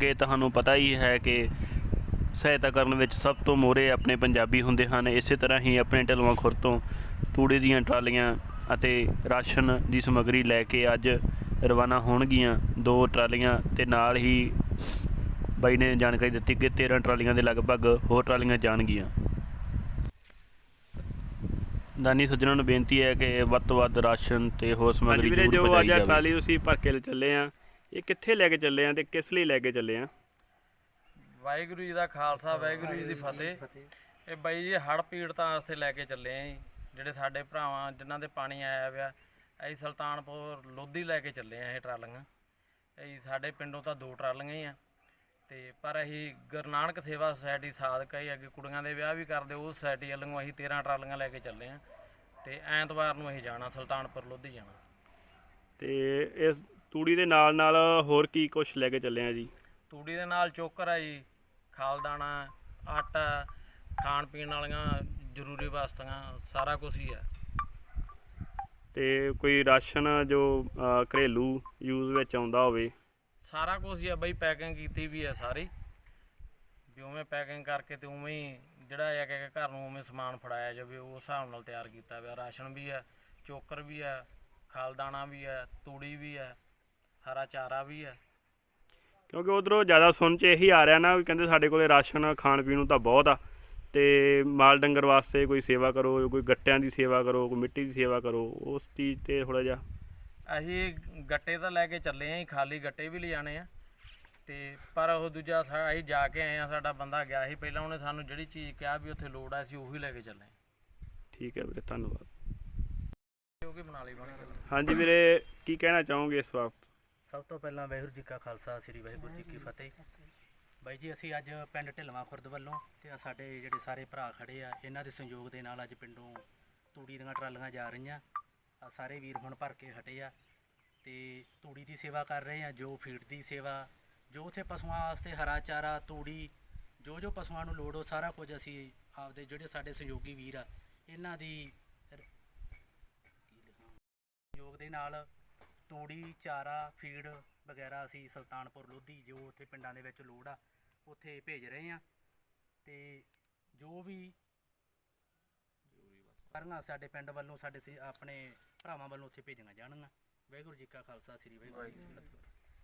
ਕਿ ਤੁਹਾਨੂੰ ਪਤਾ ਹੀ ਹੈ ਕਿ ਸਹਾਇਤਾ ਕਰਨ ਵਿੱਚ ਸਭ ਤੋਂ ਮੋਰੇ ਆਪਣੇ ਪੰਜਾਬੀ ਹੁੰਦੇ ਹਨ। ਇਸੇ ਤਰ੍ਹਾਂ ਹੀ ਆਪਣੇ ਢਲਵਾਂ ਖੁਰ ਤੋਂ ਤੂੜੇ ਦੀਆਂ ਟਰਾਲੀਆਂ ਅਤੇ ਰਾਸ਼ਨ ਦੀ ਸਮੱਗਰੀ ਲੈ ਕੇ ਅੱਜ ਰਵਾਨਾ ਹੋਣਗੀਆਂ। ਦੋ ਟਰਾਲੀਆਂ ਤੇ ਨਾਲ ਹੀ ਬਾਈ ਨੇ ਜਾਣਕਾਰੀ ਦਿੱਤੀ ਕਿ 13 ਟਰਾਲੀਆਂ ਦੇ ਲਗਭਗ ਹੋਰ ਟਰਾਲੀਆਂ ਜਾਣਗੀਆਂ। ਦਾਨੀ ਸੱਜਣਾਂ ਨੂੰ ਬੇਨਤੀ ਹੈ ਕਿ ਵੱਧ ਤੋਂ ਵੱਧ ਰਾਸ਼ਨ ਤੇ ਹੋਰ ਸਮੱਗਰੀ ਜੋ ਅੱਜ ਟਰਾਲੀ ਤੁਸੀਂ ਭਰ ਕੇ ਚੱਲੇ ਆ ਇਹ ਕਿੱਥੇ ਲੈ ਕੇ ਚੱਲੇ ਆ ਤੇ ਕਿਸ ਲਈ ਲੈ ਕੇ ਚੱਲੇ ਆ? ਵਾਹਿਗੁਰੂ ਜੀ ਦਾ ਖਾਲਸਾ ਵਾਹਿਗੁਰੂ ਜੀ ਦੀ ਫਤਿਹ। ਇਹ ਬਾਈ ਜੀ ਹੜ ਪੀੜਤਾਂ ਵਾਸਤੇ ਲੈ ਕੇ ਚੱਲੇ ਆਂ ਜੀ ਜਿਹੜੇ ਸਾਡੇ ਭਰਾਵਾਂ ਜਿਨ੍ਹਾਂ ਦੇ ਪਾਣੀ ਆਇਆ ਹੋਇਆ ਅਸੀਂ ਸੁਲਤਾਨਪੁਰ ਲੋਧੀ ਲੈ ਕੇ ਚੱਲੇ ਆਂ ਇਹ ਟਰਾਲੀਆਂ। ਅਸੀਂ ਸਾਡੇ ਪਿੰਡੋਂ ਤਾਂ ਦੋ ਟਰਾਲੀਆਂ ਹੀ ਆ। ਤੇ ਪਰ ਅਸੀਂ ਗੁਰੂ ਨਾਨਕ ਸੇਵਾ ਸੁਸਾਇਟੀ ਸਾਧਕ ਹੈ ਅੱਗੇ ਕੁੜੀਆਂ ਦੇ ਵਿਆਹ ਵੀ ਕਰਦੇ ਉਹ ਸੁਸਾਇਟੀ ਵੱਲੋਂ ਅਸੀਂ 13 ਟਰਾਲੀਆਂ ਲੈ ਕੇ ਚੱਲੇ ਆਂ। ਤੇ ਐਤਵਾਰ ਨੂੰ ਅਸੀਂ ਜਾਣਾ ਸੁਲਤਾਨਪੁਰ ਲੋਧੀ ਜਾਣਾ। ਤੇ ਇਸ ਤੂੜੀ ਦੇ ਨਾਲ ਨਾਲ ਹੋਰ ਕੀ ਕੁਝ ਲੈ ਕੇ ਚੱਲੇ ਆ ਜੀ? ਤੂੜੀ ਦੇ ਨਾਲ ਚੋਕਰ ਹੈ ਜੀ ਖਾਲਦਾਣਾ ਆਟਾ ਖਾਣ ਪੀਣ ਵਾਲੀਆਂ ਜ਼ਰੂਰੀ ਵਸਤੂਆਂ ਸਾਰਾ ਕੁਝ ਹੀ ਹੈ ਤੇ ਕੋਈ ਰਾਸ਼ਨ ਜੋ ਘਰੇਲੂ ਯੂਜ਼ ਵਿੱਚ ਆਉਂਦਾ ਹੋਵੇ? ਸਾਰਾ ਕੁਝ ਹੀ ਹੈ ਬਈ ਪੈਕਿੰਗ ਕੀਤੀ ਵੀ ਹੈ ਸਾਰੀ। ਵੀ ਉਵੇਂ ਪੈਕਿੰਗ ਕਰਕੇ ਤੇ ਉਵੇਂ ਹੀ ਜਿਹੜਾ ਹੈ ਕਿ ਘਰ ਨੂੰ ਉਵੇਂ ਸਮਾਨ ਫੜਾਇਆ ਜਾਵੇ ਉਸ ਹਿਸਾਬ ਨਾਲ ਤਿਆਰ ਕੀਤਾ ਹੋਇਆ। ਰਾਸ਼ਨ ਵੀ ਹੈ ਚੋਕਰ ਵੀ ਹੈ ਖਾਲਦਾਣਾ ਵੀ ਹੈ ਤੂੜੀ ਵੀ ਹੈ ਹਰਾ ਚਾਰਾ ਵੀ ਹੈ। ਕਿਉਂਕਿ ਉਧਰੋਂ ਜ਼ਿਆਦਾ ਸੁਣ ਚ ਇਹੀ ਆ ਰਿਹਾ ਨਾ ਵੀ ਕਹਿੰਦੇ ਸਾਡੇ ਕੋਲੇ ਰਾਸ਼ਨ ਖਾਣ ਪੀਣ ਨੂੰ ਤਾਂ ਬਹੁਤ ਆ। ਤੇ ਮਾਲ ਡੰਗਰ ਵਾਸਤੇ ਕੋਈ ਸੇਵਾ ਕਰੋ ਕੋਈ ਗੱਟਿਆਂ ਦੀ ਸੇਵਾ ਕਰੋ ਕੋਈ ਮਿੱਟੀ ਦੀ ਸੇਵਾ ਕਰੋ ਉਸ ਚੀਜ਼ ਤੇ ਥੋੜਾ ਜਿਹਾ। ਅਸੀਂ ਗੱਟੇ ਤਾਂ ਲੈ ਕੇ ਚੱਲੇ ਆਂ ਖਾਲੀ ਗੱਟੇ ਵੀ ਲਿਜਾਣੇ ਆ। ਤੇ ਪਰ ਉਹ ਦੂਜਾ ਸਾ- ਅਸੀਂ ਜਾ ਕੇ ਆਏ ਆ ਸਾਡਾ ਬੰਦਾ ਗਿਆ ਸੀ ਪਹਿਲਾਂ ਉਹਨੇ ਸਾਨੂੰ ਜਿਹੜੀ ਚੀਜ਼ ਕਿਹਾ ਵੀ ਉੱਥੇ ਲੋੜ ਆ ਅਸੀਂ ਉਹੀ ਲੈ ਕੇ ਚੱਲੇ ਠੀਕ ਹੈ ਵੀਰੇ ਧੰਨਵਾਦ। ਕਿਉਂਕਿ ਬਣਾ ਲਈ ਬਣ ਕੇ ਹਾਂਜੀ ਵੀਰੇ ਕੀ ਕਹਿਣਾ ਚਾਹੋਗੇ ਇਸ ਵਕਤ? ਸਭ ਤੋਂ ਪਹਿਲਾਂ ਵਾਹਿਗੁਰੂ ਜੀ ਕਾ ਖਾਲਸਾ ਸ੍ਰੀ ਵਾਹਿਗੁਰੂ ਜੀ ਕੀ ਫਤਿਹ। ਬਾਈ ਜੀ ਅਸੀਂ ਅੱਜ ਪਿੰਡ ਢਿਲਵਾਂ ਖੁਰਦ ਵੱਲੋਂ ਤੇ ਸਾਡੇ ਜਿਹੜੇ ਸਾਰੇ ਭਰਾ ਖੜੇ ਆ ਇਹਨਾਂ ਦੇ ਸੰਯੋਗ ਦੇ ਨਾਲ ਅੱਜ ਪਿੰਡੋਂ ਤੂੜੀ ਦੀਆਂ ਟਰਾਲੀਆਂ ਜਾ ਰਹੀਆਂ। ਆ ਸਾਰੇ ਵੀਰ ਹੁਣ ਭਰ ਕੇ ਹਟੇ ਆ ਤੇ ਤੂੜੀ ਦੀ ਸੇਵਾ ਕਰ ਰਹੇ ਆ ਜੋ ਫੀਡ ਦੀ ਸੇਵਾ ਜੋ ਉਥੇ ਪਸ਼ੂਆਂ ਵਾਸਤੇ ਹਰਾ ਚਾਰਾ ਤੂੜੀ ਜੋ ਜੋ ਪਸ਼ੂਆਂ ਨੂੰ ਲੋੜ ਉਹ ਸਾਰਾ ਕੁਝ ਅਸੀਂ ਆਪਦੇ ਜਿਹੜੇ ਸਾਡੇ ਸਹਿਯੋਗੀ ਵੀਰ ਆ ਇਹਨਾਂ ਦੀ ਸਹਿਯੋਗ ਦੇ ਨਾਲ ਤੂੜੀ, ਚਾਰਾ, ਫੀਡ ਵਗੈਰਾ ਅਸੀਂ ਸੁਲਤਾਨਪੁਰ ਲੋਧੀ, ਜੋ ਉੱਥੇ ਪਿੰਡਾਂ ਦੇ ਵਿੱਚ ਲੋੜ ਆ, ਉੱਥੇ ਭੇਜ ਰਹੇ ਆ ਤੇ ਜੋ ਵੀ ਕਰਨਾ ਸਾਡੇ ਪਿੰਡ ਵੱਲੋਂ, ਸਾਡੇ ਸੇ- ਆਪਣੇ ਭਰਾਵਾਂ ਵੱਲੋਂ ਉੱਥੇ ਭੇਜੀਆਂ ਜਾਣਗੀਆਂ। ਵਾਹਿਗੁਰੂ ਜੀ ਕਾ ਖਾਲਸਾ, ਸ੍ਰੀ ਵਾਹਿਗੁਰੂ ਜੀ ਕੀ ਫਤਿਹ।